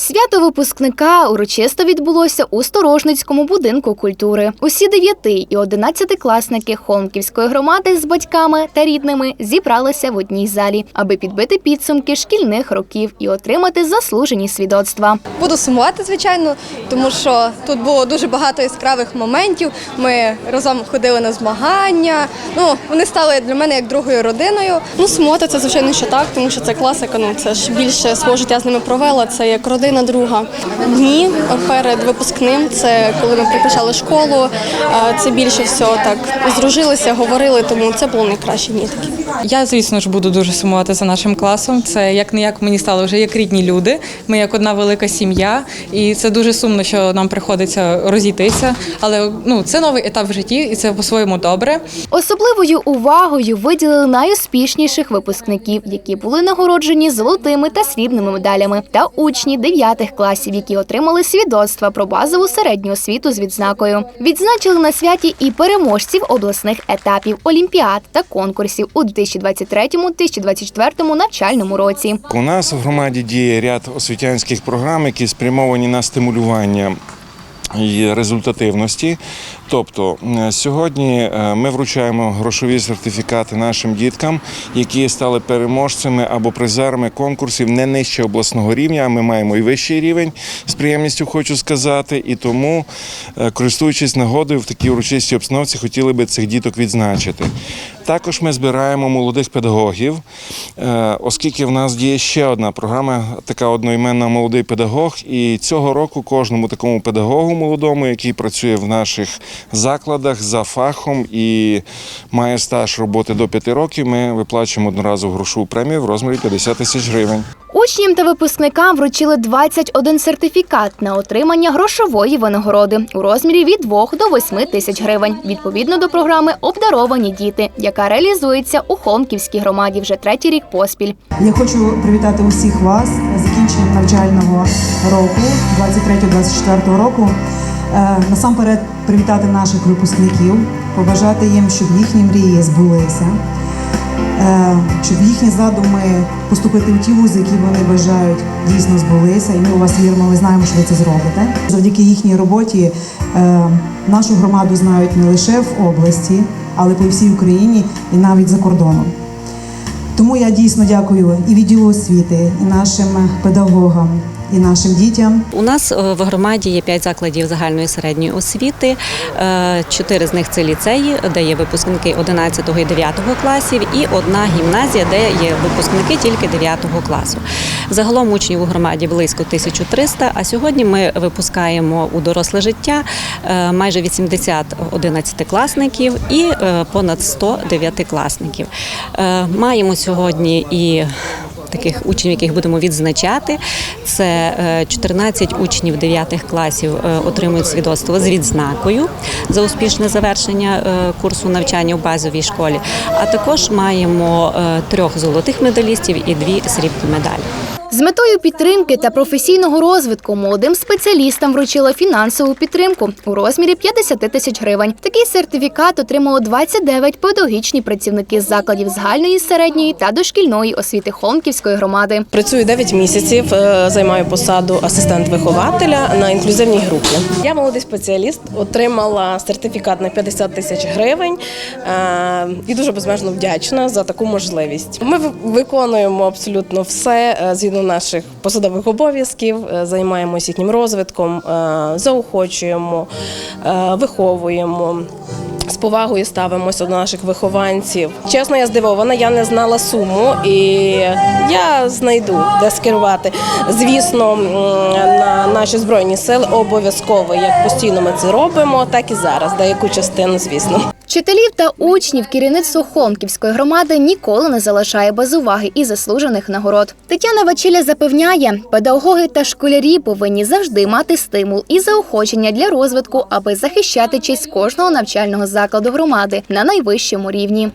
Свято випускника урочисто відбулося у Сторожницькому будинку культури. Усі дев'яти і одинадцятикласники Холмківської громади з батьками та рідними зібралися в одній залі, аби підбити підсумки шкільних років і отримати заслужені свідоцтва. Буду сумувати, звичайно, тому що тут було дуже багато яскравих моментів. Ми разом ходили на змагання. Ну, вони стали для мене як другою родиною. Ну, сумувати це звичайно що так, тому що це класика. Ну це ж більше свого життя з ними провела. Це як родина друга. Дні перед випускним, це коли ми прикрашали школу. Це більше всього так здружилися, говорили, тому це було найкраще дні такі. Я, звісно ж, буду дуже сумувати за нашим класом. Це як не як мені стало вже як рідні люди. Ми як одна велика сім'я, і це дуже сумно, що нам приходиться розійтися. Але ну це новий етап в житті, і це по-своєму добре. Особливою увагою виділили найуспішніших випускників, які були нагороджені золотими та срібними медалями, та учні 9 класів, які отримали свідоцтва про базову середню освіту з відзнакою. Відзначили на святі і переможців обласних етапів олімпіад та конкурсів у 2023-2024 навчальному році. У нас в громаді діє ряд освітянських програм, які спрямовані на стимулювання. І результативності, тобто е, сьогодні е, ми вручаємо грошові сертифікати нашим діткам, які стали переможцями або призерами конкурсів не нижче обласного рівня. а Ми маємо і вищий рівень з приємністю, хочу сказати. І тому, е, користуючись нагодою в такій урочистій обстановці, хотіли би цих діток відзначити. Також ми збираємо молодих педагогів, е, оскільки в нас діє ще одна програма, така одноіменна молодий педагог. І цього року кожному такому педагогу молодому, який працює в наших закладах за фахом і має стаж роботи до 5 років, ми виплачуємо одноразову грошову премію в розмірі 50 тисяч гривень. Учням та випускникам вручили 21 сертифікат на отримання грошової винагороди у розмірі від 2 до 8 тисяч гривень, відповідно до програми Обдаровані діти, яка реалізується у Холмківській громаді вже третій рік поспіль. Я хочу привітати усіх вас з закінченням навчального року 23-24 року. Е, Насамперед привітати наших випускників, побажати їм, щоб їхні мрії збулися, е, щоб їхні задуми поступити в ті вузи, які вони бажають, дійсно збулися. І ми у вас віримо, ми знаємо, що ви це зробите. Завдяки їхній роботі е, нашу громаду знають не лише в області, але по всій Україні і навіть за кордоном. Тому я дійсно дякую і відділу освіти, і нашим педагогам, і нашим дітям. У нас е, в громаді є п'ять закладів загальної середньої освіти. Е, Чотири з них це ліцеї, де є випускники 11 і 9 класів, і одна гімназія, де є випускники тільки 9 класу. Загалом учнів у громаді близько 1300, А сьогодні ми випускаємо у доросле життя е, майже 80 11-класників і понад 100 9-класників. Е, Маємо сьогодні і таких учнів, яких будемо відзначати. Це е, 14 учнів 9 класів е, отримують свідоцтво з відзнакою за успішне завершення е, курсу навчання у базовій школі. А також маємо е, трьох золотих медалістів і дві срібні медалі. З метою підтримки та професійного розвитку молодим спеціалістам вручила фінансову підтримку у розмірі 50 тисяч гривень. Такий сертифікат отримало 29 педагогічні працівники з закладів загальної, середньої та дошкільної освіти Холмківської громади. Працюю 9 місяців, е, займаю посаду асистент-вихователя на інклюзивній групі. Я молодий спеціаліст, отримала сертифікат на 50 тисяч гривень е, і дуже безмежно вдячна за таку можливість. Ми виконуємо абсолютно все е, згідно наших посадових обов'язків, е, займаємося їхнім розвитком, е, заохочуємо, е, виховуємо. З повагою ставимося до наших вихованців. Чесно, я здивована, я не знала суму, і я знайду де скерувати. Звісно, на наші збройні сили обов'язково, як постійно ми це робимо, так і зараз. Деяку частину, звісно. Вчителів та учнів керівництво Холмківської громади ніколи не залишає без уваги і заслужених нагород. Тетяна Вачиля запевняє, педагоги та школярі повинні завжди мати стимул і заохочення для розвитку, аби захищати честь кожного навчального закладу громади на найвищому рівні.